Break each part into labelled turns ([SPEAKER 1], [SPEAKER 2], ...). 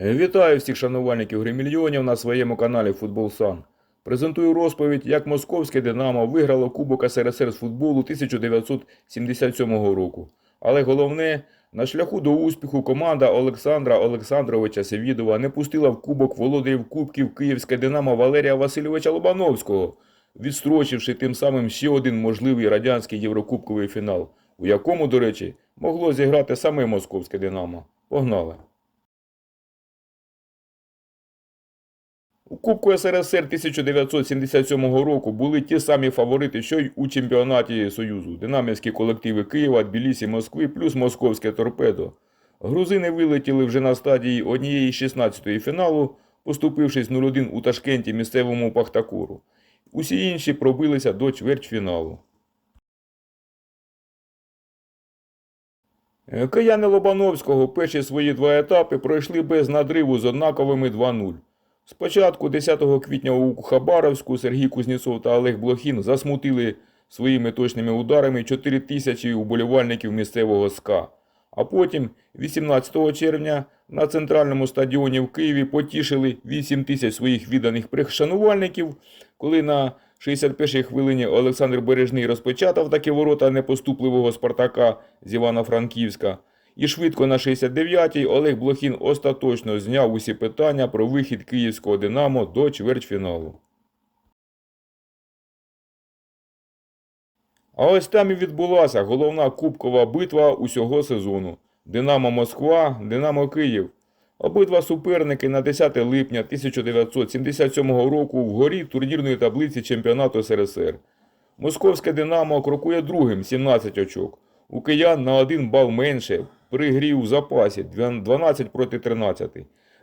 [SPEAKER 1] Е, Вітаю всіх шанувальників гримільйонів на своєму каналі Футбол Сан. Презентую розповідь, як московське Динамо виграло Кубок СРСР з футболу 1977 року. Але головне, на шляху до успіху команда Олександра Олександровича Севідова не пустила в Кубок володарів Кубків Київське Динамо Валерія Васильовича Лобановського, відстрочивши тим самим ще один можливий радянський єврокубковий фінал, у якому, до речі, могло зіграти саме московське Динамо. Погнали! У Кубку СРСР 1977 року були ті самі фаворити, що й у чемпіонаті Союзу. Динамівські колективи Києва, Тбілісі, Москви плюс московське торпедо. Грузини вилетіли вже на стадії однієї 16-ї фіналу, поступившись 0-1 у Ташкенті місцевому Пахтакору. Усі інші пробилися до чвертьфіналу. Кияни Лобановського перші свої два етапи пройшли без надриву з однаковими 2-0. Спочатку 10 квітня у Хабаровську Сергій Кузнєцов та Олег Блохін засмутили своїми точними ударами 4 тисячі уболівальників місцевого СКА. А потім, 18 червня, на центральному стадіоні в Києві потішили 8 тисяч своїх відданих пришанувальників, коли на 61-й хвилині Олександр Бережний розпечатав такі ворота непоступливого Спартака з Івано-Франківська. І швидко на 69-й Олег Блохін остаточно зняв усі питання про вихід київського Динамо до чвертьфіналу. А ось там і відбулася головна кубкова битва усього сезону. Динамо Москва, Динамо Київ. Обидва суперники на 10 липня 1977 року вгорі турнірної таблиці чемпіонату СРСР. Московське Динамо крокує другим 17 очок. У киян на один бал менше при грі у запасі 12 проти 13.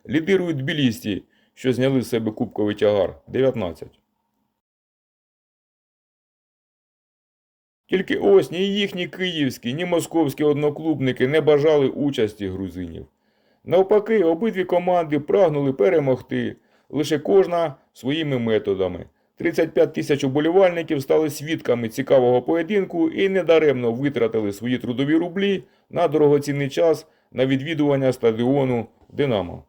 [SPEAKER 1] Лідирують Тбілісі, що зняли з себе кубковий тягар 19. Тільки ось ні їхні київські, ні московські одноклубники не бажали участі грузинів. Навпаки, обидві команди прагнули перемогти, лише кожна своїми методами. 35 тисяч уболівальників стали свідками цікавого поєдинку і недаремно витратили свої трудові рублі на дорогоцінний час на відвідування стадіону Динамо.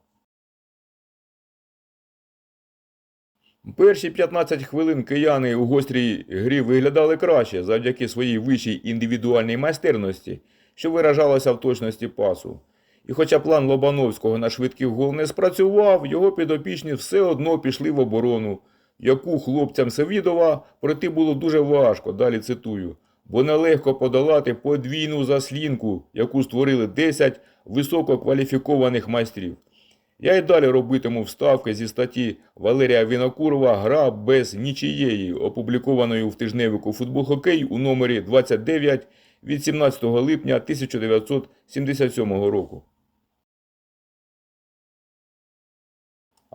[SPEAKER 1] Перші 15 хвилин кияни у гострій грі виглядали краще завдяки своїй вищій індивідуальній майстерності, що виражалася в точності пасу. І хоча план Лобановського на швидкий гол не спрацював, його підопічні все одно пішли в оборону, яку хлопцям Севідова пройти було дуже важко, далі цитую, бо нелегко подолати подвійну заслінку, яку створили 10 висококваліфікованих майстрів. Я й далі робитиму вставки зі статті Валерія Вінокурова Гра без нічиєї, опублікованої в тижневику Футбол Хокей у номері 29 від 17 липня 1977 року.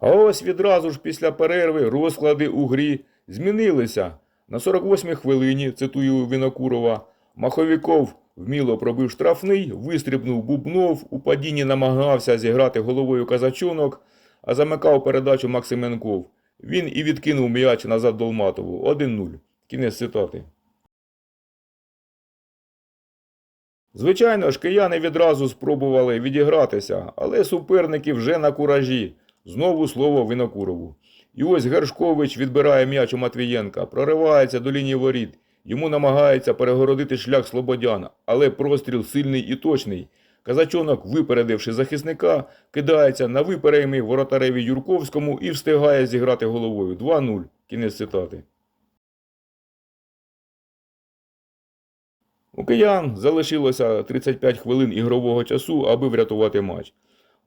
[SPEAKER 1] А ось відразу ж після перерви розклади у грі змінилися. На 48-й хвилині, цитую Вінокурова, Маховіков вміло пробив штрафний, вистрибнув Бубнов, у падінні намагався зіграти головою казачонок, а замикав передачу Максименков. Він і відкинув м'яч назад Долматову. 1-0. Кінець цитати. Звичайно ж, кияни відразу спробували відігратися, але суперники вже на куражі. Знову слово Винокурову. І ось Гершкович відбирає м'яч у Матвієнка, проривається до лінії воріт. Йому намагається перегородити шлях Слободяна, але простріл сильний і точний. Казачонок, випередивши захисника, кидається на випереймий воротареві Юрковському і встигає зіграти головою. 2-0. Кінець цитати. У киян залишилося 35 хвилин ігрового часу, аби врятувати матч.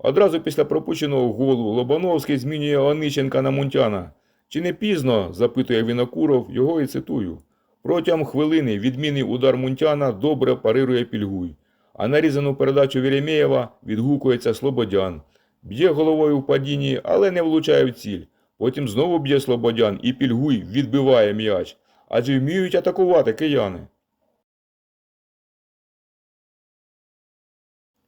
[SPEAKER 1] Одразу після пропущеного голу Лобановський змінює Ониченка на Мунтяна. Чи не пізно, запитує Вінокуров, його і цитую. Протягом хвилини відмінний удар Мунтяна добре парирує Пільгуй, а нарізану передачу Вєремєєва відгукується Слободян. Б'є головою в падінні, але не влучає в ціль. Потім знову б'є Слободян і Пільгуй відбиває м'яч. Адже вміють атакувати кияни.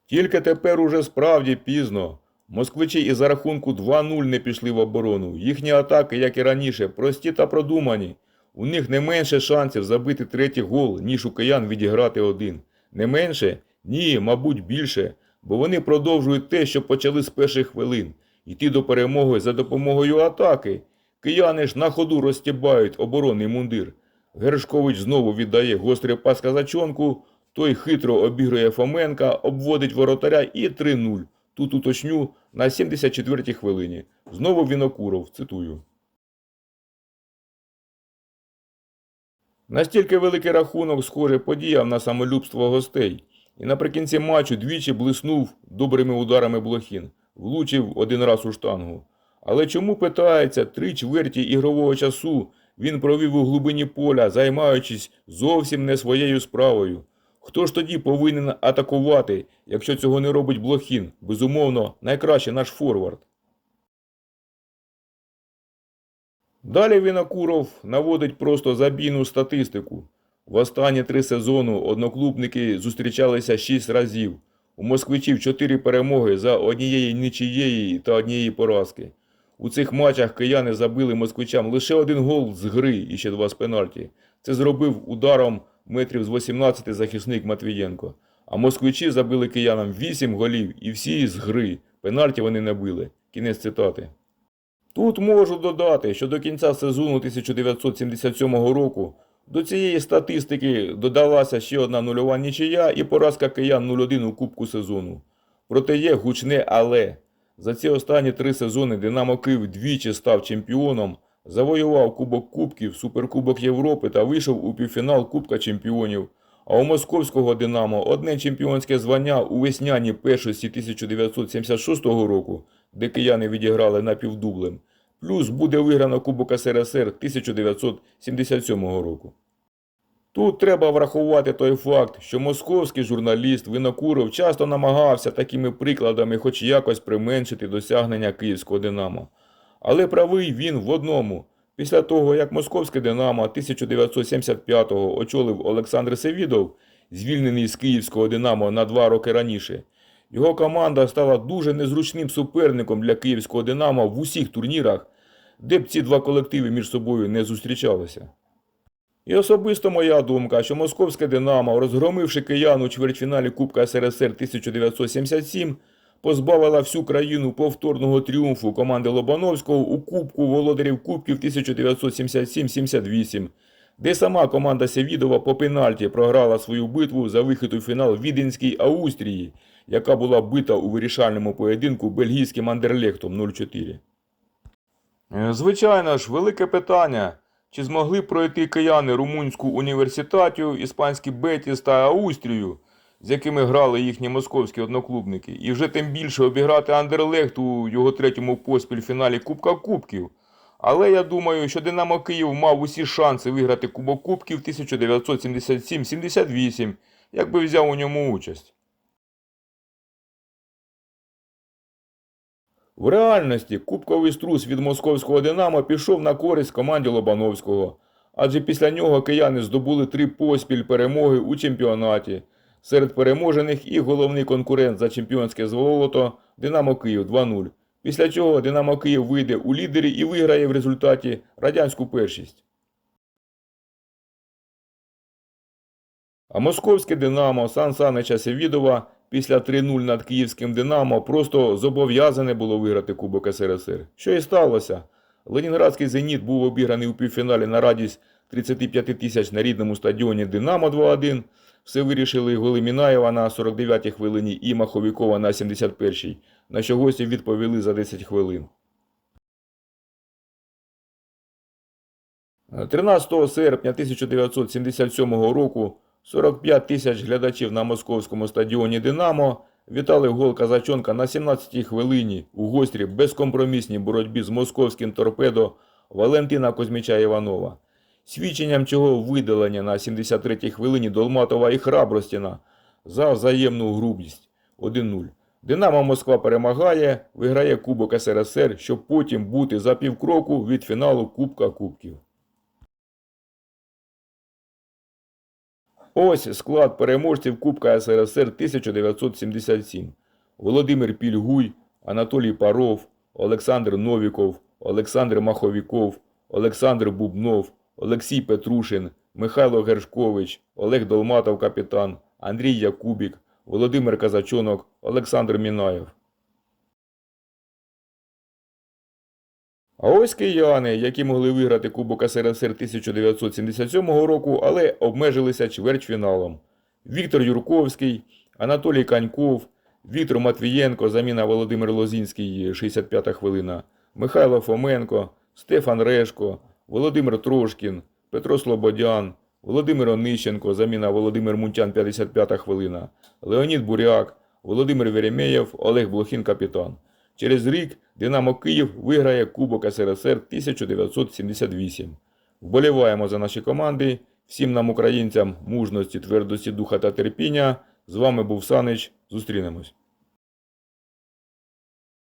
[SPEAKER 1] Тільки тепер уже справді пізно. Москвичі із за рахунку 2-0 не пішли в оборону. Їхні атаки, як і раніше, прості та продумані. У них не менше шансів забити третій гол, ніж у киян відіграти один. Не менше? Ні, мабуть, більше. бо вони продовжують те, що почали з перших хвилин, йти до перемоги за допомогою атаки. Кияни ж на ходу розтібають оборонний мундир. Гершкович знову віддає гострий пас казачонку, той хитро обігрує Фоменка, обводить воротаря і 3-0. Тут уточню на 74-й хвилині. Знову Вінокуров, цитую. Настільки великий рахунок, схоже, подіяв на самолюбство гостей. І наприкінці матчу двічі блиснув добрими ударами Блохін, влучив один раз у штангу. Але чому питається, три чверті ігрового часу він провів у глибині поля, займаючись зовсім не своєю справою. Хто ж тоді повинен атакувати, якщо цього не робить Блохін? Безумовно, найкраще наш форвард. Далі Вінокуров наводить просто забійну статистику. В останні три сезону одноклубники зустрічалися шість разів. У москвичів чотири перемоги за однієї нічиєї та однієї поразки. У цих матчах кияни забили москвичам лише один гол з гри і ще два з пенальті. Це зробив ударом метрів з 18 захисник Матвієнко. А москвичі забили киянам 8 голів і всі з гри. Пенальті вони не били. Кінець цитати. Тут можу додати, що до кінця сезону 1977 року до цієї статистики додалася ще одна нульова нічия і поразка киян 0-1 у Кубку сезону. Проте є гучне але. За ці останні три сезони Динамо Київ двічі став чемпіоном, завоював Кубок Кубків, Суперкубок Європи та вийшов у півфінал Кубка Чемпіонів. А у московського Динамо одне чемпіонське звання у весняній першості 1976 року, де кияни відіграли напівдублем, плюс буде виграно Кубок СРСР 1977 року. Тут треба врахувати той факт, що московський журналіст Винокуров часто намагався такими прикладами хоч якось применшити досягнення київського Динамо. Але правий він в одному. Після того, як московське Динамо 1975-го очолив Олександр Севідов, звільнений з київського Динамо на два роки раніше, його команда стала дуже незручним суперником для київського Динамо в усіх турнірах, де б ці два колективи між собою не зустрічалися. І особисто моя думка, що московське Динамо, розгромивши киян у чвертьфіналі Кубка СРСР 1977, позбавила всю країну повторного тріумфу команди Лобановського у Кубку володарів Кубків 1977-78, де сама команда Севідова по пенальті програла свою битву за вихід у фінал Віденській Аустрії, яка була бита у вирішальному поєдинку бельгійським Андерлехтом 0-4. Е, Звичайно ж, велике питання. Чи змогли пройти кияни румунську університатію, іспанський Бетіс та Аустрію, з якими грали їхні московські одноклубники, і вже тим більше обіграти Андерлехт у його третьому поспіль фіналі Кубка Кубків. Але я думаю, що Динамо Київ мав усі шанси виграти Кубок Кубків 1977-78, якби взяв у ньому участь. В реальності кубковий струс від московського Динамо пішов на користь команді Лобановського, адже після нього кияни здобули три поспіль перемоги у чемпіонаті. Серед переможених і головний конкурент за чемпіонське золото Динамо Київ 2-0. Після чого Динамо Київ вийде у лідері і виграє в результаті радянську першість. А московське Динамо Сан Санича Севідова після 3-0 над київським Динамо просто зобов'язане було виграти Кубок СРСР. Що і сталося. Ленінградський «Зеніт» був обіграний у півфіналі на радість 35 тисяч на рідному стадіоні Динамо 2-1. Все вирішили голи Мінаєва на 49-й хвилині і Маховікова на 71-й, на що гості відповіли за 10 хвилин. 13 серпня 1977 року 45 тисяч глядачів на московському стадіоні Динамо вітали гол Казачонка на 17-й хвилині у гострій безкомпромісній боротьбі з московським торпедо Валентина Козміча Іванова. Свідченням чого видалення на 73-й хвилині Долматова і Храбростіна за взаємну грубість 1-0. Динамо Москва перемагає, виграє Кубок СРСР, щоб потім бути за півкроку від фіналу Кубка Кубків. Ось склад переможців Кубка СРСР 1977. Володимир Пільгуй, Анатолій Паров, Олександр Новіков, Олександр Маховіков, Олександр Бубнов, Олексій Петрушин, Михайло Гершкович, Олег Долматов капітан, Андрій Якубік, Володимир Казачонок, Олександр Мінаєв. А ось кияни, які могли виграти Кубок СРСР 1977 року, але обмежилися чвертьфіналом. Віктор Юрковський, Анатолій Каньков, Віктор Матвієнко, заміна Володимир Лозінський, 65-та хвилина, Михайло Фоменко, Стефан Решко, Володимир Трошкін, Петро Слободян, Володимир Онищенко, заміна Володимир Мунтян, 55-та хвилина, Леонід Буряк, Володимир Веремєєв, Олег Блохін, капітан. Через рік Динамо Київ виграє Кубок СРСР 1978. Вболіваємо за наші команди. Всім нам, українцям, мужності, твердості духа та терпіння. З вами був Санич. Зустрінемось.